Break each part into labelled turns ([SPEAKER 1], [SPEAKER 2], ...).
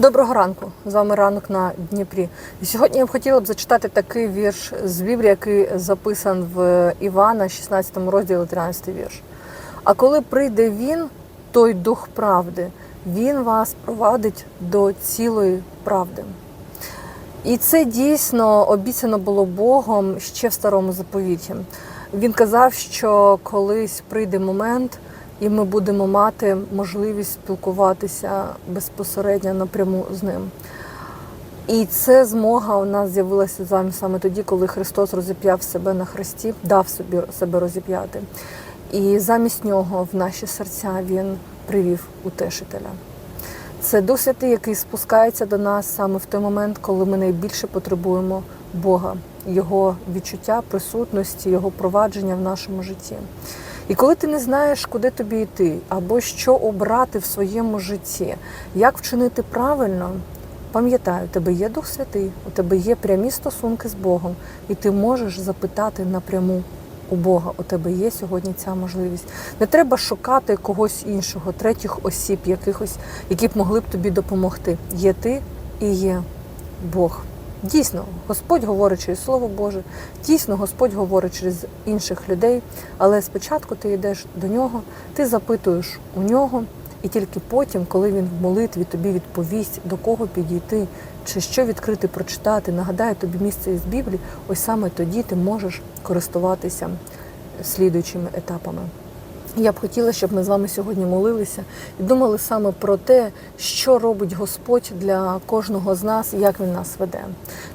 [SPEAKER 1] Доброго ранку! З вами ранок на Дніпрі. І сьогодні я б хотіла б зачитати такий вірш з Біблії, який записан в Івана, 16 розділі, 13 вірш. А коли прийде він, той дух правди, він вас провадить до цілої правди. І це дійсно обіцяно було Богом ще в старому заповіті. Він казав, що колись прийде момент, і ми будемо мати можливість спілкуватися безпосередньо напряму з ним. І це змога у нас з'явилася з вами саме тоді, коли Христос розіп'яв себе на хресті, дав собі себе розіп'яти. І замість нього в наші серця він привів утешителя. Це Дух який спускається до нас саме в той момент, коли ми найбільше потребуємо Бога, Його відчуття, присутності, Його провадження в нашому житті. І коли ти не знаєш, куди тобі йти, або що обрати в своєму житті, як вчинити правильно, пам'ятай, у тебе є Дух Святий, у тебе є прямі стосунки з Богом, і ти можеш запитати напряму у Бога. У тебе є сьогодні ця можливість. Не треба шукати когось іншого, третіх осіб, якихось, які б могли б тобі допомогти. Є ти і є Бог. Дійсно, Господь говорить через Слово Боже, дійсно, Господь говорить через інших людей, але спочатку ти йдеш до нього, ти запитуєш у нього, і тільки потім, коли він в молитві тобі відповість, до кого підійти, чи що відкрити, прочитати, нагадає тобі місце із Біблії, ось саме тоді ти можеш користуватися слідуючими етапами. Я б хотіла, щоб ми з вами сьогодні молилися і думали саме про те, що робить Господь для кожного з нас і як він нас веде.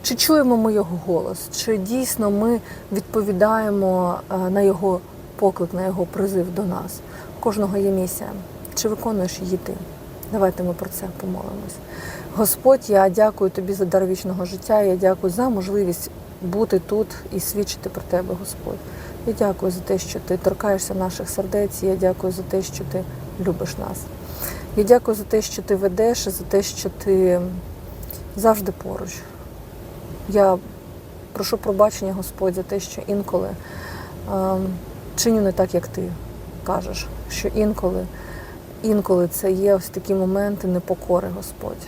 [SPEAKER 1] Чи чуємо ми його голос, чи дійсно ми відповідаємо е, на його поклик, на його призив до нас. Кожного є місія. Чи виконуєш її ти? Давайте ми про це помолимось. Господь, я дякую тобі за дар вічного життя. Я дякую за можливість бути тут і свідчити про тебе, Господь. Я дякую за те, що ти торкаєшся наших сердець. Я дякую за те, що ти любиш нас. Я дякую за те, що ти ведеш, за те, що ти завжди поруч. Я прошу пробачення, Господь, за те, що інколи е, чиню не так, як ти кажеш, що інколи, інколи це є ось такі моменти непокори, Господь.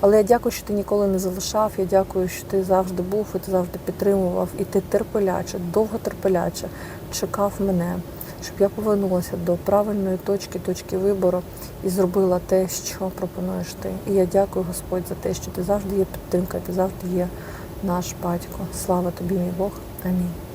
[SPEAKER 1] Але я дякую, що ти ніколи не залишав. Я дякую, що ти завжди був, і ти завжди підтримував, і ти терпеляче, довготерпеляче чекав мене, щоб я повернулася до правильної точки, точки вибору і зробила те, що пропонуєш ти. І я дякую, Господь, за те, що ти завжди є підтримка, ти завжди є наш батько. Слава тобі, мій Бог. Амінь.